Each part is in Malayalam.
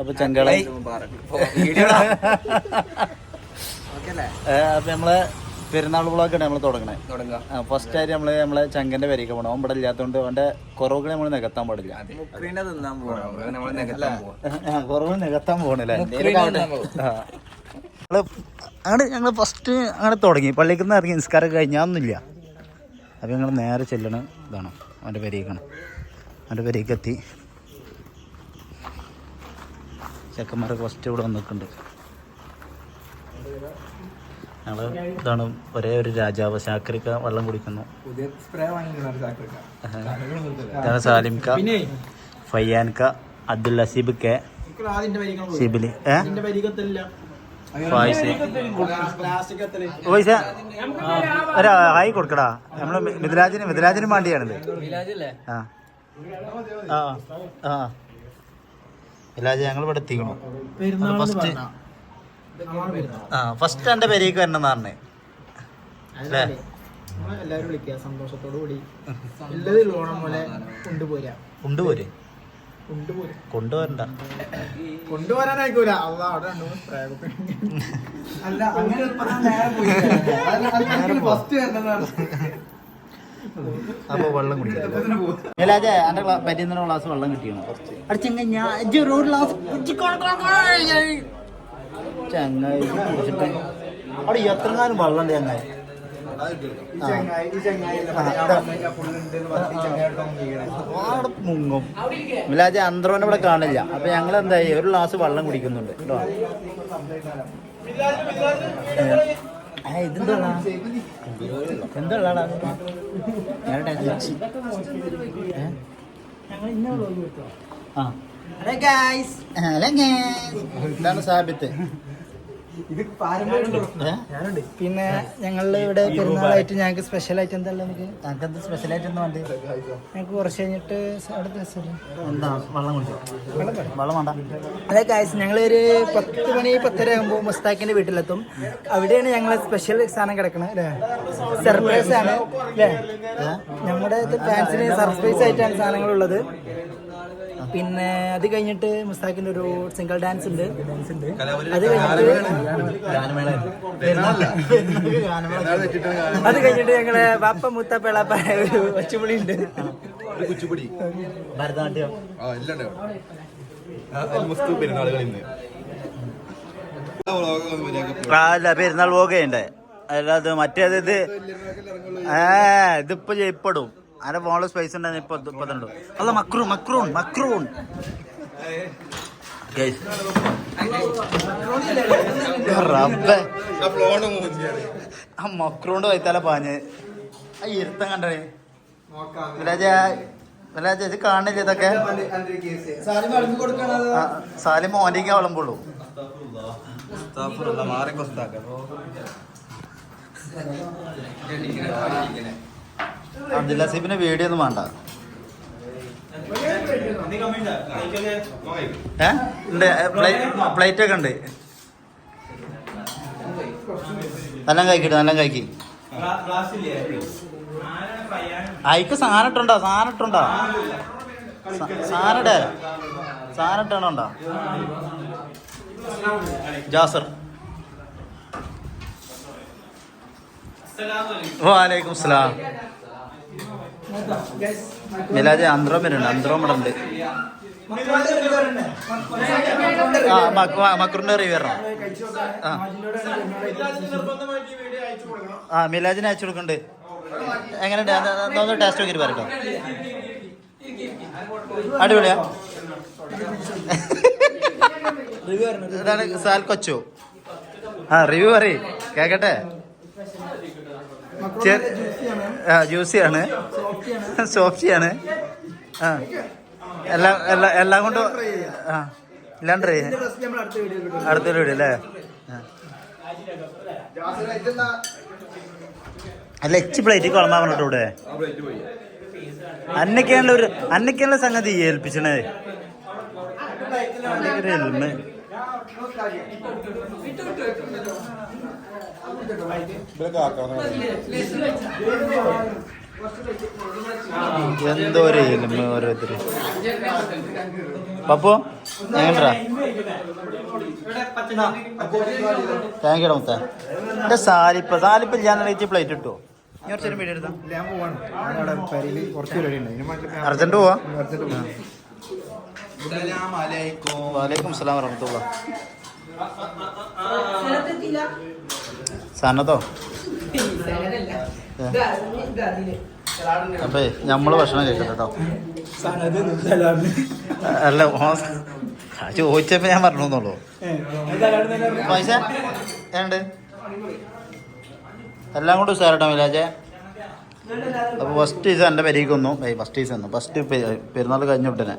അപ്പൊ ചെങ്കള. അപ്പൊ നമ്മളെ പെരുന്നാൾ വ്ളോഗാണ് നമ്മൾ തുടങ്ങണേ. തുടങ്ങാം. ഫസ്റ്റ് ആയിട്ട് നമ്മൾ നമ്മളെ ചങ്കന്റെ വരിക പോകണം അവൻ ഇവിടെ ഇല്ലാത്തതുകൊണ്ട് അവന്റെ കുറവുകൾ നമ്മൾ നികത്താൻ പാടില്ല. കുറവ് നികത്താൻ പോകും അങ്ങനെ ഞങ്ങൾ ഫസ്റ്റ് അങ്ങനെ തുടങ്ങി. പള്ളിക്ക് നിന്ന് ഇറങ്ങി നിസ്കാരം കഴിഞ്ഞാന്നില്ല അപ്പം ഞങ്ങൾ നേരെ ചെല്ലണം ഇതാണ്. അവന്റെ പെരേക്കാണ്. അവന്റെ പെരേക്ക് ചെക്കന്മാരൊക്കെ ഫസ്റ്റ് ഇവിടെ വന്നിട്ടുണ്ട്. ഞങ്ങൾ ഇതാണ് ഒരേ ഒരു രാജാവ്. ശാക്രിക്ക വെള്ളം കുടിക്കുന്നു. ഇതാണ് സാലിംക ഫയ്യാൻക അബ്ദുൽ അസീബ് കെ. സിബിലി. ഏ? ഫായിസ്. പൈസ ഒരു ആയി കൊടുക്കടാ. നമ്മൾ മിഥുരാജിന് മിഥുരാജിന് വേണ്ടിയാണിത്. ആ ആ. ആ ഞങ്ങൾ ഇവിടെ എത്തിക്കണു. ഫസ്റ്റ് ആ ഫസ്റ്റ് എന്റെ പേരേക്ക് വരണം എന്നാണ് അല്ലേ എല്ലാരും വിളിക്കുക സന്തോഷത്തോടു കൂടി. ഉള്ളത് ഓണം പോലെ കൊണ്ടുപോരാ. കൊണ്ടുവരണ്ട. കൊണ്ടുവരാനായിക്കൂല. അവിടെ. അല്ല അങ്ങനെ ഫസ്റ്റ് അപ്പൊ വെള്ളം കുടിക്കുന്നു എന്റെ പറ്റുന്ന ഗ്ലാസ് വെള്ളം കിട്ടിയോ? ഞാൻ ചങ്ങായി അവിടെ എത്രങ്ങാനും വെള്ളം ചങ്ങായി? മുങ്ങും. മിലാജെ അന്ത്രോനെ ഇവിടെ കാണില്ല. അപ്പൊ ഞങ്ങൾ എന്തായി ഒരു ഗ്ലാസ് വെള്ളം കുടിക്കുന്നുണ്ട്. കേട്ടോ? ഇതെന്താ എന്താ ഉള്ളടാ ഞാൻ ടച്ച് ഏ? ആ. ഹലോ ഗായ്സ് ഹലോ ഗായ്സ് ഇതാണ് സാബിത്ത്? പിന്നെ ഞങ്ങളുടെ ഇവിടെ പെരുന്നാളായിട്ട് ഞങ്ങൾക്ക് സ്പെഷ്യൽ ആയിട്ട് എന്താ നമുക്ക് ഞങ്ങൾക്ക് എന്താ സ്പെഷ്യൽ ആയിട്ട് എന്താ വേണ്ടി. ഞങ്ങൾക്ക് കുറച്ച് കഴിഞ്ഞിട്ട് അടുത്ത ദിവസം എന്താ? വെള്ളം കുടിച്ചോ? വെള്ളം വേണ്ട. അതെ കാശ് ഞങ്ങളൊരു പത്ത് മണി പത്തര ആകുമ്പോൾ മുസ്താഖിന്റെ വീട്ടിലെത്തും. അവിടെയാണ് ഞങ്ങളെ സ്പെഷ്യൽ സാധനം കിടക്കുന്നത് അല്ലേ? സർപ്രൈസ് ആണ് അല്ലേ? നമ്മുടെ ഫാൻസിന് സർപ്രൈസ് ആയിട്ടാണ് സാധനങ്ങളുള്ളത്. പിന്നെ അത് കഴിഞ്ഞിട്ട് മുസ്താഖിന്റെ ഒരു സിംഗിൾ ഡാൻസ് ഉണ്ട്. അത് കഴിഞ്ഞിട്ട് അത് കഴിഞ്ഞിട്ട് ഞങ്ങളെ വാപ്പ മുത്ത പെളാപ്പ ഒരു ഒച്ചുപുളി ഉണ്ട്. ഭരതനാട്യം. ആ, അല്ല പെരുന്നാൾ പോകുകയുണ്ട് അല്ലാതെ മറ്റേത് ഇത് ഏ ഇതിപ്പോ ജയിപ്പെടും. ആരെ ഫോണിൽ സ്പൈസ് ഉണ്ടായിരുന്നു. ഇപ്പൊ ഇപ്പൊ ഉണ്ട് അല്ല മക്രൂൺ മക്രൂൺ മക്രൂൺ ആ മക്രൂണ്ട് വൈത്താല പാഞ്ഞ്. ആ ഇരുത്തം കണ്ടേ വിരാജ വിരാജ ഇത് കാണില്ല ഇതൊക്കെ? സാലി ആ, സാലിം മാറി വിളമ്പുള്ളൂ അബ്ദുൽ ഹസീബിന് വീഡിയോ ഒന്നും വേണ്ട. പ്ലേറ്റ് ഒക്കെ ഉണ്ട്. നല്ല കഴിക്കട്ടെ നല്ല കഴിക്കി അയക്ക് സാധനം ഇട്ടുണ്ടോ? സാധനം ഇട്ടുണ്ടോ? സാധനം ഇടേ. സാധനം ഇട്ടണോണ്ടോ ജാസർ. വാലേക്കും സ്ലാം മിലാജ് അന്ത്രോം വരുന്നുണ്ട് അന്ത്രോം ഇവിടെ ഉണ്ട്. ആ മക്രുന്റെ വരണം ആ. ആ മിലാജിന് അയച്ചു കൊടുക്കണ്ട് എങ്ങനെയുണ്ട്? ഒന്ന് ടേസ്റ്റ് നോക്കിയിട്ട് പറയട്ടോ. അടിപൊളിയാ. ഇതാണ് സാൽ കൊച്ചു. ആ റിവ്യൂ പറയ്. കേക്കട്ടെ? ജ്യൂസിയാണ്. സോഫ്റ്റിയാണ്. ആ. എല്ലാം എല്ലാം എല്ലാം കൊണ്ടും ആ എല്ലാം ട്രൈ അടുത്ത വീഡിയോ അല്ലേ. അല്ല എച്ച് പ്ലേറ്റ് കുളമ്പാൻ പറഞ്ഞിട്ട് ഇവിടെ. അന്നൊക്കെയാണല്ലോ ഒരു അന്നൊക്കെയാണല്ലോ സംഗതി ഏൽപ്പിച്ചണേ ഒരു എന്തോരേ നമ്മൾ പപ്പു എങ്ങനെയാ താങ്ക് യു മുത്ത. എന്റെ സാലിപ്പ സാലിപ്പ ഞാൻ അറിയിച്ച് പ്ലേറ്റ് കിട്ടുമോ ഞാൻ അർജന്റ് പോവാ? വാലേക്കും സലാം വറഹമത്തുള്ള. സന്നദ്ധോ അപ്പേ ഞമ്മൾ ഭക്ഷണം കഴിക്കട്ടെ കേട്ടോ അല്ല ചോദിച്ചപ്പോ ഞാൻ പറഞ്ഞോന്നുള്ളൂ. പൈസ? ഏണ്ട്? എല്ലാം കൊണ്ട് ഉസാരട്ടോ മിലാജെ അപ്പൊ ഫസ്റ്റ് ഈസ് എന്റെ പെരീക്ക് വന്നു. ഫസ്റ്റ് ഈസ് വന്നു. ഫസ്റ്റ് പെരുന്നാൾ കഴിഞ്ഞ ഉടനെ.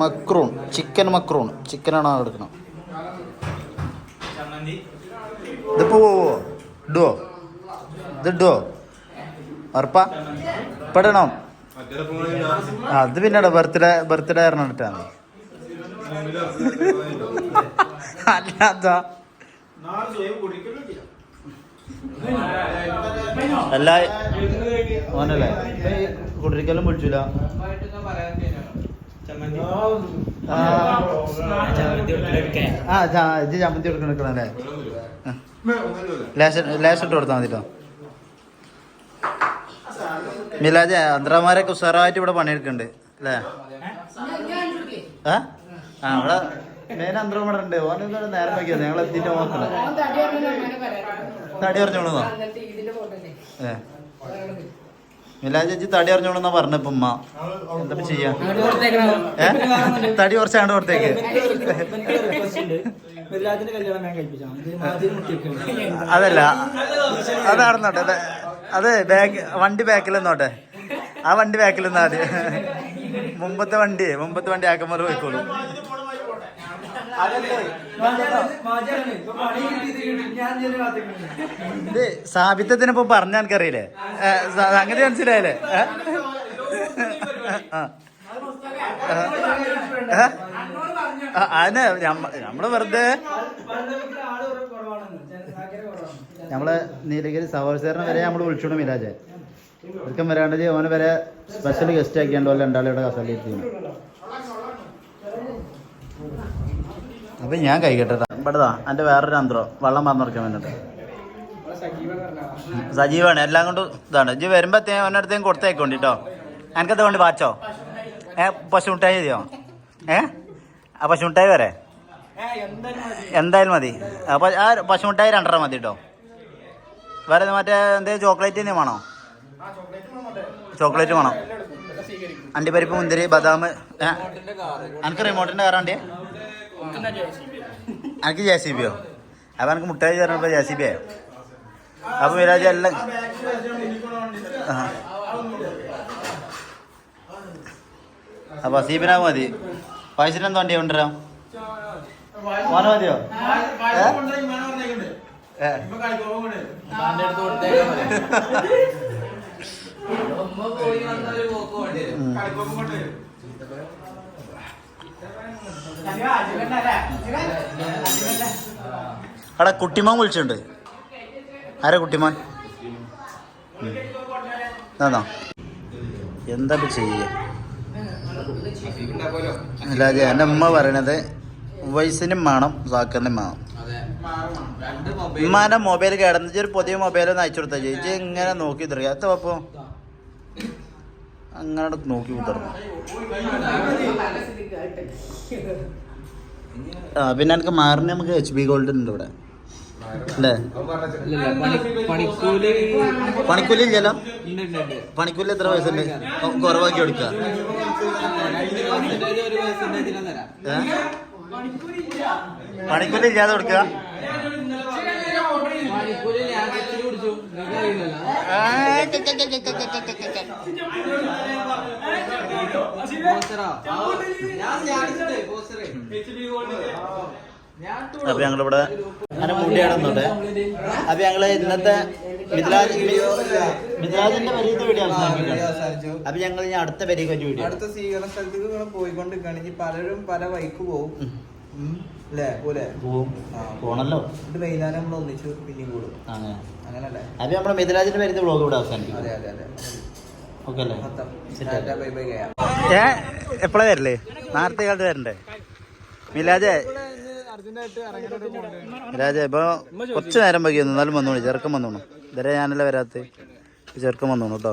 Macaroon chicken macaroon. ചിക്കനാണ് എടുക്കണം ഇതിപ്പോ പോവോ ഇടുവോ? ഇതിടുവോ ഉറപ്പാ ഇപ്പടണോ അത് പിന്നെടാ ബർത്ത്ഡേ ബർത്ത്ഡേ പറഞ്ഞിട്ടാ അല്ലാത്ത അല്ല ഓനല്ലേ കുടിരിക്കലും വിളിച്ചില്ല ആ. ഇത് ചമ്മന്തി കൊടുക്കണല്ലേ ലേശം ലേശം ഇട്ട് കൊടുത്താൽ മതിട്ടോ. മിലാജ അന്ത്രമാരൊക്കെ ഉസാറായിട്ട് ഇവിടെ പണിയെടുക്കുന്നുണ്ട് അല്ലേ? ആ ഇവിടെ മെയിൻ അന്തരം ഇവിടെ ഉണ്ട്. ഓൻ ഇവിടെ നേരം വയ്ക്കുന്നത് ഞങ്ങൾ എത്തിയിട്ട് നോക്കണം തടി പറഞ്ഞോളൂ ഏ. മിലാജ് ചേച്ചി തടി അറിഞ്ഞോളൂന്നാ പറഞ്ഞ ഉമ്മ എന്താ ചെയ്യാ? ഏ? തടി കുറച്ചാണ്ട് പുറത്തേക്ക് അതല്ല അതാണെന്നോട്ടെ. അതെ ബാക്ക് വണ്ടി ബാക്കിൽ നിന്നോട്ടെ ആ വണ്ടി ബാക്കിൽ നിന്നാ മതി. മുമ്പത്തെ വണ്ടി മുമ്പത്തെ വണ്ടി ആക്കന്മാർ പോയിക്കോളൂ. ഇത് സാബിത്തത്തിന് ഇപ്പൊ പറഞ്ഞ എനിക്കറിയില്ലേ? സംഗതി മനസ്സിലായില്ലേ? അതിന് ഞമ്മ- നമ്മൾ വെറുതെ നമ്മൾ നീലഗിരി സഹോദരനെ വരെ നമ്മൾ വിളിച്ചോണ്ട് മിരാജെ. ഒരിക്കൽ വരാണ്ട് ഓനെ വരെ സ്പെഷ്യൽ ഗസ്റ്റ് ആക്കിയാണ്ടോ അല്ല രണ്ടാളിയുടെ കസലിരുത്തി അപ്പൊ ഞാൻ കൈ ഇവിടെതാ എന്റെ വേറൊരു അന്തരം വെള്ളം പറഞ്ഞിറക്കാൻ വേണ്ടിട്ട്. സജീവാണ് എല്ലാം കൊണ്ടും ഇതാണ്. ഇജ്ജ് വരുമ്പോ ഓന്റെ അടുത്തേക്കും കേട്ടോ എനിക്കത് കൊണ്ട് വാച്ചോ? ഏ പശുമിഠായി മതിയോ ഏ? ആ പശുമിഠായി വരെ എന്തായാലും മതി. അപ്പൊ ആ പശുമിഠായി രണ്ടര മതി കേട്ടോ വേറെ മറ്റേ എന്തെങ്കിലും ചോക്ലേറ്റ് തന്നെ വേണോ? ചോക്ലേറ്റ് വേണം. അണ്ടിപ്പരിപ്പ് മുന്തിരി ബദാം എനിക്ക് റിമോട്ടിന്റെ കാറാണ്ടിയ? എനിക്ക് ജെ സി ബിയോ? അപ്പൊ എനിക്ക് മുട്ടായി ചേർന്നപ്പോ ജെ സി ബി ആയോ അപ്പൊ വിരാജ് എല്ലാം. അപ്പൊ അസീബിനാ മതി. പൈസ എന്താ വണ്ടി കൊണ്ടുവരാം. മോന മതിയോ? ഏ? അവിടെ കുട്ടിമാൻ വിളിച്ചിട്ടുണ്ട്. ആരാ കുട്ടിമാൻ. ആണോ? എന്താ ഇപ്പൊ ചെയ്യ? അല്ലാതെ എന്റെ അമ്മ പറയണത് വയസ്സിനും വേണം സാക്കറിനും വേണം. ഉമ്മാന്റെ മൊബൈൽ കിടന്നിട്ട് പുതിയ മൊബൈൽ അയച്ചു കൊടുത്താൽ ചേച്ചി ഇങ്ങനെ നോക്കി തരിക എത്ര അപ്പോ അങ്ങനെ നോക്കി കുത്തിറങ്ങും ആ പിന്നെ എനിക്ക് മാറിന് നമുക്ക് എച്ച് ബി ഗോൾഡ് ഉണ്ട് ഇവിടെ. അല്ലേ? പണിക്കൂലി ഇല്ലല്ലോ? പണിക്കൂലി എത്ര വയസ്സുണ്ട് കുറവാക്കി കൊടുക്കുക? പണിക്കൂലി ഇല്ലാതെ കൊടുക്കുക അപ്പൊ ഞങ്ങളിവിടെ അങ്ങനെ മുടി നിന്നോട്ടെ അപ്പൊ ഞങ്ങൾ ഇന്നത്തെ മിഥിലാജ് മിഥിലാജിന്റെ വരിയുടെ വീഡിയോ അവസാനിപ്പിക്കണം അപ്പൊ ഞങ്ങൾ ഇനി അടുത്ത വരിക വീഡിയോ അടുത്ത സ്വീകരണ സ്ഥലത്തേക്ക് പോയിക്കൊണ്ടിരിക്കുകയാണ്. പോയിക്കൊണ്ടിരിക്കുകയാണെങ്കിൽ പലരും പല വൈക്ക് പോകും. അല്ലേ പോലെ പോവും. പോണല്ലോ. എന്നിട്ട് വൈകുന്നേരം നമ്മൾ ഒന്നിച്ച് പിന്നെയും കൂടും. അങ്ങനെ. അങ്ങനല്ലേ? നമ്മുടെ മിഥിലാജിന്റെ വരുന്ന വ്ളോഗ് ഇവിടെ അവസാനിപ്പിക്കും. അതെ അതെ ഓക്കെ അല്ലേ? എപ്പോഴാ വരല്ലേ നേരത്തെ കാലത്ത് വരണ്ടേ? മിലാജെ. മിലാജേ ഇപ്പൊ കുറച്ച് നേരം വൈകി എന്നാലും വന്നോളൂ. ചെറുക്കം വന്നോണം. ഇതുവരെ ഞാനല്ലേ വരാത്ത. ചെറുക്കം വന്നോണു കേട്ടോ